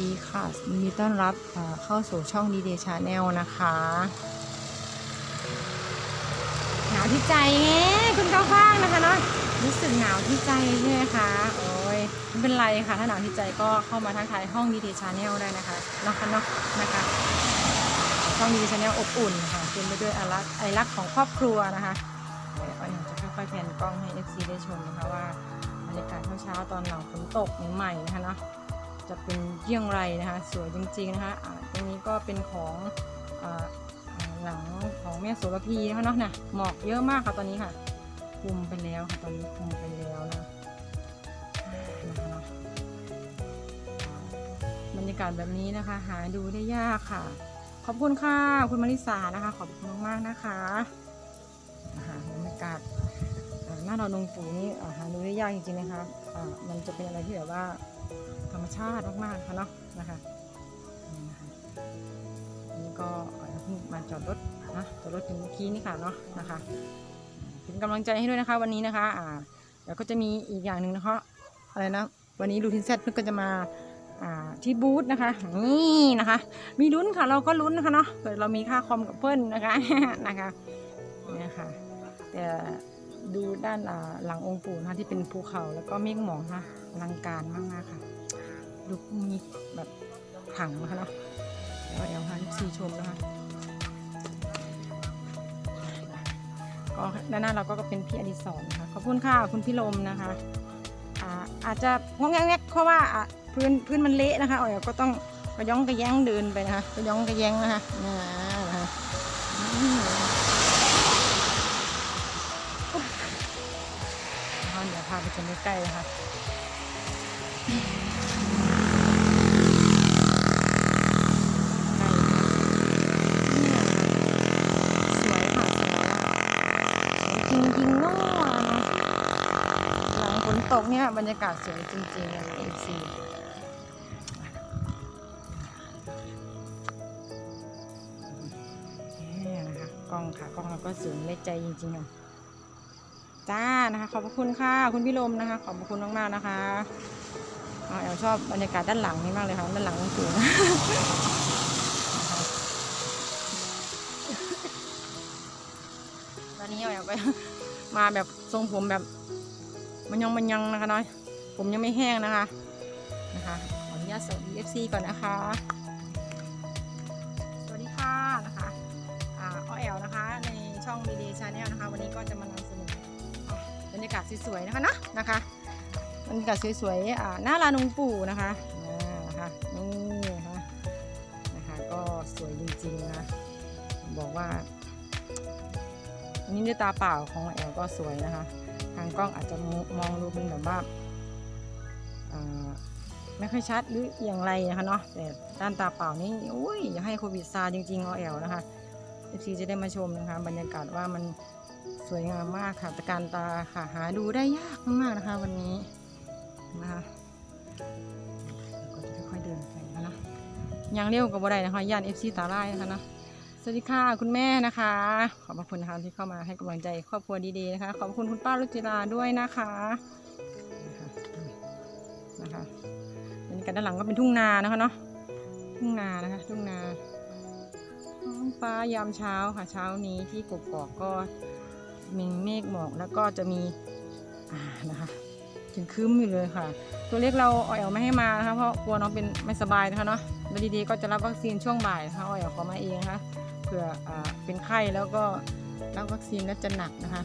ดีค่ะยินดีต้อนรับเอ่อเข้าสู่ช่องดีเดชาแนลนะคะ หนาวที่ใจไงคุณก้าวฟ้างนะคะเนาะรู้สึกหนาวที่ใจใช่ไหมคะโอ้ยไม่เป็นไรค่ะ ถ้าหนาวที่ใจก็เข้ามาทักทายห้องดีเดชาแนลได้นะคะเนาะคะเนาะนะคะช่องดีเดชาแนลอบอุ่นค่ะเต็มไปด้วยไอรักไอรักของครอบครัวนะคะเดี๋ยวอยากจะค่อยๆแผนกล้องให้ FC ได้ชมนะคะว่าบรรยากาศเช้าๆตอนหลังฝนตกใหม่ๆนะคะเนาะ จะเป็นเยี่ยงไรนะคะ สวยจริงๆนะคะอ่าตรงนี้ก็เป็นของอหลังของแม่โสระพีนะคะเนาะนะหมอกเยอะมากค่ะตอนนี้ค่ะ คุมไปแล้วค่ะตอนนี้คุมไปแล้วนะบรรยากาศแบบนี้นะคะ หาดูได้ยากค่ะ ขอบคุณค่ะคุณมาริสานะคะ ขอบคุณมากๆนะคะนะคะบรรยากาศหน้าดอนนงปูนี่หาดูได้ยากจริงๆนะคะอ่ามันจะเป็นอะไรที่แบบว่า ธรรมชาติมากๆค่ะเนาะนะคะนี่นะคะนี่ก็มาจอดรถนะจอดรถถึงเมื่อกี้นี่ค่ะเนาะนะคะเป็นกำลังใจให้ด้วยนะคะวันนี้นะคะอ่าเดี๋ยวก็จะมีอีกอย่างหนึ่งนะคะอะไรนะวันนี้ลูทินเซตเพิ่งก็จะมาอ่าที่บูธนะคะนี่นะคะ มีลุ้นค่ะเราก็ลุ้นนะคะเนาะเกิดเรามีค่าคอมกับเพื่อนนะคะนะคะเนี่ยค่ะแต่ ดูด้านหลังองค์ปู่นะที่เป็นภูเขาแล้วก็เมฆหมอกนะอลังการมากๆค่ะดูมีแบบถังนะคะเนาะเดี๋ยวเดี๋ยวพาซีชมนะคะก็ด้านหน้าเราก็เป็นพี่อดิศรนะคะขอบคุณค่ะคุณพี่ลมนะคะอาอาจจะงงแงกๆเพราะว่าพื้นพื้นมันเละนะคะอ๋อยก็ต้องกระย่องกระแย้งเดินไปนะคะกระย่องกระแย้งนะคะนะ นะคะเดี๋ยวพาไปชมใกล้ๆนะคะตกเนี่ยบรรยากาศสวยจริงๆเลยเอฟซีนี่นะคะกล้องค่ะกล้องเราก็สูงได้ใจจริงๆค่ะ จ้านะคะ ขอบคุณค่ะ คุณพี่ลมนะคะ ขอบคุณมากๆนะคะแอลชอบบรรยากาศด้านหลังนี่มากเลยค่ะด้านหลังสูงตอนนี้เราก็มาแบบทรงผมแบบมันยังมันยังนะคะเนาะผมยังไม่แห้งนะคะนะคะขออนุญาตสวัสดี FC ก่อนนะคะ สวัสดีค่ะนะคะอ่าออแอลนะคะ ในช่องดีดีชาแนลนะคะ วันนี้ก็จะมานำเสนอ รรยากาศสวยๆนะคะเนาะนะคะบรรยากาศสวยๆอ่าหน้าลานองปู่นะคะอ่านะคะนี่นะคะนะคะก็สวยจริงๆนะบอกว่านนี้ด้วยตาเปล่าของแอลก็สวยนะคะ ทางกล้องอาจจะมองดูเป็นแบบว่าอ่าไม่ค่อยชัดหรืออย่างไรนะคะเนาะแต่ด้านตาเปล่านี่อุ้ยอย่าให้โควิดซาจริงๆเอาแอลนะคะเอฟซีจะได้มาชมนะคะ บรรยากาศว่ามัน สวยงามมากค่ะตะการตาค่ะหาดูได้ยากมากนะคะ วันนี้นะคะก็จะค่อยๆเดินไปนะนะยังเร็วกับบัไดนะคะย่านเอฟซีตาไล่นะคะนะสวัสดีค่ะคุณแม่นะคะ ขอบพระคุณนะคะที่เข้ามาให้กำลังใจครอบครัวดีๆนะคะ ขอบคุณคุณป้ารุจิราด้วยนะคะนะคะนะคะบรรยากาศด้านหลังก็เป็นทุ่งนานะคะเนาะทุ่งนานะคะทุ่งนาท้องฟ้ายามเช้าค่ะเช้านี้ที่กบกอกก็ มีเมฆหมอกแล้วก็จะมีอ่านะคะถึงคืมอยู่เลยค่ะ ตัวเล็กเราออยเอาไม่ให้มานะคะเพราะกลัวน้องเป็นไม่สบายนะคะเนาะแล้วดีๆก็จะรับวัคซีนช่วงบ่ายนะคะออยเอาขอมาเองนะคะเผื่ออเป็นไข้แล้วก็รับวัคซีนแล้วจะหนักนะคะ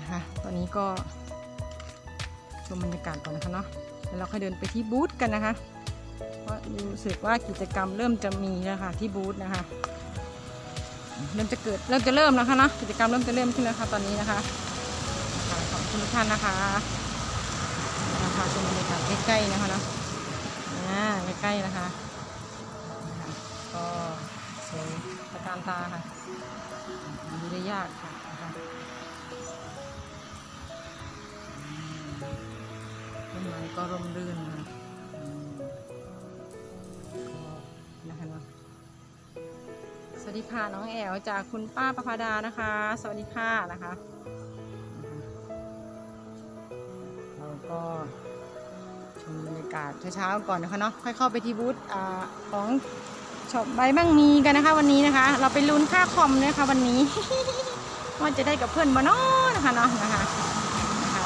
นะคะตอนนี้ก็ชมบรรยากาศก่อนนะคะเนาะแล้วเราค่อยเดินไปที่บูธกันนะคะเพราะรู้สึกว่ากิจกรรมเริ่มจะมีแล้วค่ะที่บูธนะคะ เริ่มจะเกิดเริ่มจะเริ่มแล้วค่ะนะกิจกรรมเริ่มจะเริ่มขึ้นแล้วค่ะตอนนี้นะคะขอบคุณทุกท่านนะคะนะคะชมบรรยากาศใกล้ๆนะคะนะอ่าใกล้ๆนะคะก็สวยตะการตาค่ะดูได้ยากค่ะนะคะอืมต้นไม้ก็ร่มรื่นนะ วัสดีค่ะน้องแอลจากคุณป้าประภาดานะคะ สวัสดีค่ะนะคะเราก็ชมบรรยากาศเช้าๆก่อนนะคะเนาะค่อยเข้าไปที่บูธอของช็อปใบบ้างมีกันนะคะ วันนี้นะคะ เราไปลุ้นค่าคอมด้วยค่ะวันนี้ว่าจะได้กับเพื่อนบ่เนนะคะเนาะนะคะนะคะ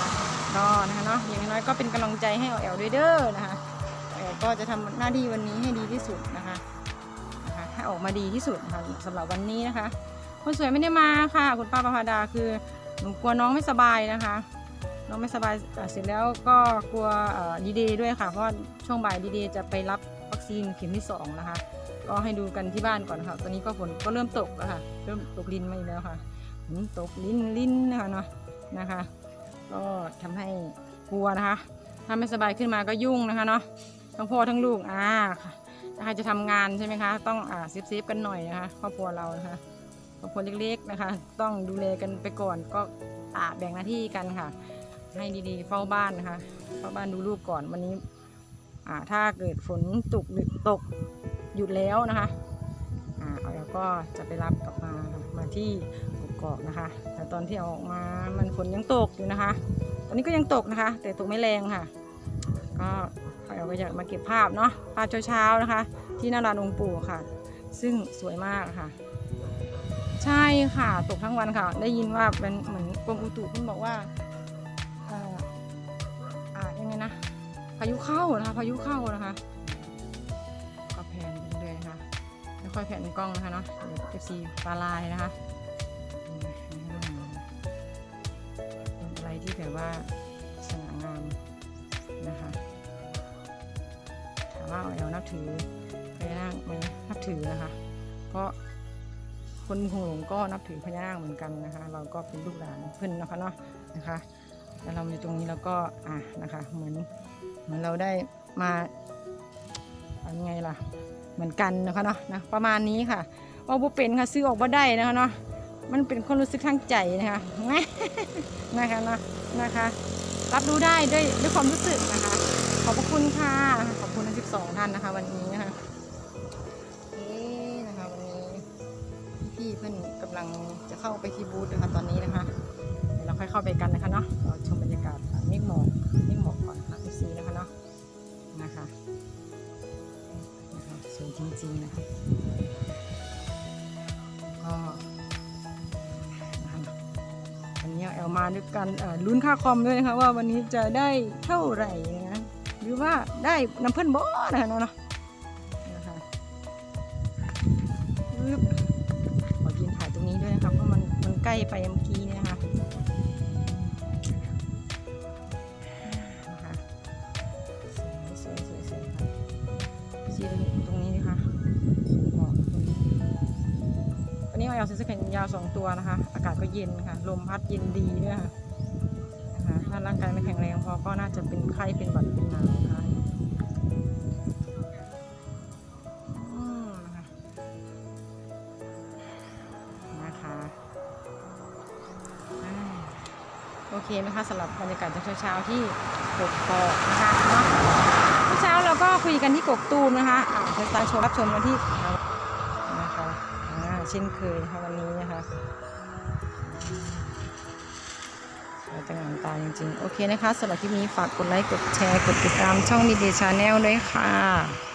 ก็นะคะเนาะอย่างน้อยก็เป็นกำลังใจให้แอลด้วยเด้อนะคะแอลก็จะทำหน้าที่วันนี้ให้ดีที่สุดนะคะ ให้ออกมาดีที่สุดนะคะสำหรับวันนี้นะคะ คนสวยไม่ได้มาค่ะ คุณป้าประภาดาคือหนูกลัวน้องไม่สบายนะคะ น้องไม่สบายเอ่เสร็จแล้วก็กลัวดีเดย์ด้วยค่ะ เพราะช่วงบ่ายดีเดย์จะไปรับวัคซีนเข็มที่สองนะคะ ก็ให้ดูกันที่บ้านก่อนค่ะ ตอนนี้ก็ฝนก็เริ่มตกแล้วค่ะ เริ่มตกลินมาอีกแล้วค่ะตกลินลินนะคะเนาะนะคะ ก็ทำให้กลัวนะคะ ถ้าไม่สบายขึ้นมาก็ยุ่งนะคะเนาะทั้งพ่อทั้งลูกอ่าค่ะ ถ้าจะทำงานใช่ไหมคะ ต้องอ่าเซฟเซฟกันหน่อยนะคะครอบครัวเรานะคะครอบครัวเล็กๆนะคะ ต้องดูแลกันไปก่อนก็อ่าแบ่งหน้าที่กันค่ะ ให้ดีๆ เฝ้าบ้านนะคะเฝ้าบ้านดูลูกก่อนวันนี้อ่าถ้าเกิดฝนตกหรือตกหยุดแล้วนะคะอ่าเราก็จะไปรับกลับมามาที่กกอกนะคะ แต่ตอนที่อออกมามันฝนยังตกอยู่นะคะ ตอนนี้ก็ยังตกนะคะ แต่ตกไม่แรงค่ะ ก็ เราก็จะมาเก็บภาพเนาะภาพเช้าๆนะคะ ที่หนาลานองค์ปู่ค่ะ ซึ่งสวยมากค่ะ ใช่ค่ะตกทั้งวันค่ะ ได้ยินว่าเป็นเหมือนกรมอุตุคุณบอกว่าอ่ออ่ายังไงนะพายุเข้านะคะพายุเข้านะคะก็แผนไปเรื่อยนะคะไม่ค่อยแผนกล้องนะคะเนาะเดี๋ยวเอฟซีตาลายนะคะอืมเป็นอะไรที่แบบว่าสง่างามนะคะ ถามว่าเรานับถือพญานาคนับถือนะคะ เพราะคนหงหลงก็นับถือพญานาคเหมือนกันนะคะ เราก็เป็นลูกหลานเพื่อนนะคะเนาะนะคะแล้วเราอยู่ตรงนี้เราก็อะนะคะ เหมือนเหมือนเราได้มาเอายังไงล่ะเหมือนกันนะคะเนาะนะประมาณนี้ค่ะว่าบุเป็นค่ะซื้อออกมาได้นะคะเนาะมันเป็นความรู้สึกทางใจนะคะนะคะเนาะนะคะ รับรู้ได้ด้วยด้วยความรู้สึกนะคะ ขอบพระคุณค่ะ ขอบคุณทั้ง12 ท่านนะคะ วันนี้นะคะเอ๊นะคะวันนี้พี่เพื่อนกำลังจะเข้าไปที่บูธนะคะตอนนี้นะคะเดี๋ยวเราค่อยเข้าไปกันนะคะเนาะเราชมบรรยากาศเมฆหมอกเมฆหมอกก่อนนะพี่ซีนะคะเนาะนะคะนะคะสวยจริงๆนะคะก็วันนี้แอลมาด้วยกันลุ้นค่าคอมด้วยนะคะว่าวันนี้จะได้เท่าไหร่ หรือว่าได้น้ำเพื่อนบอนะเนาะนะคะขอยืนถ่ายตรงนี้ด้วยนะคะเพราะมันมันใกล้ไปเมื่อกี้เนี่ยนะคะสวยๆตรงนี้นะคะวันนี้เราเอาเสื้อแขนยาวสองตัวนะคะ อากาศก็เย็นค่ะ ลมพัดเย็นดีด้วยค่ะ ถ้าร่างกายไม่แข็งแรงพอก็น่าจะเป็นไข้เป็นหวัดเป็นหนาวนะคะนะคะนะคะโอเคไหมคะสำหรับบรรยากาศเช้าๆที่กกอกนะคะเนาะเช้าเราก็คุยกันที่กกตูมนะคะอ่าเชิญตามชมรับชมกันที่นะคะอ่าเช่นเคยนะคะวันนี้นะคะ จังงามตาจริงๆ โอเคนะคะสำหรับคลิปนี้ฝากกดไลค์ กดแชร์ กดติดตามช่องมีเดียชาแนลด้วยค่ะ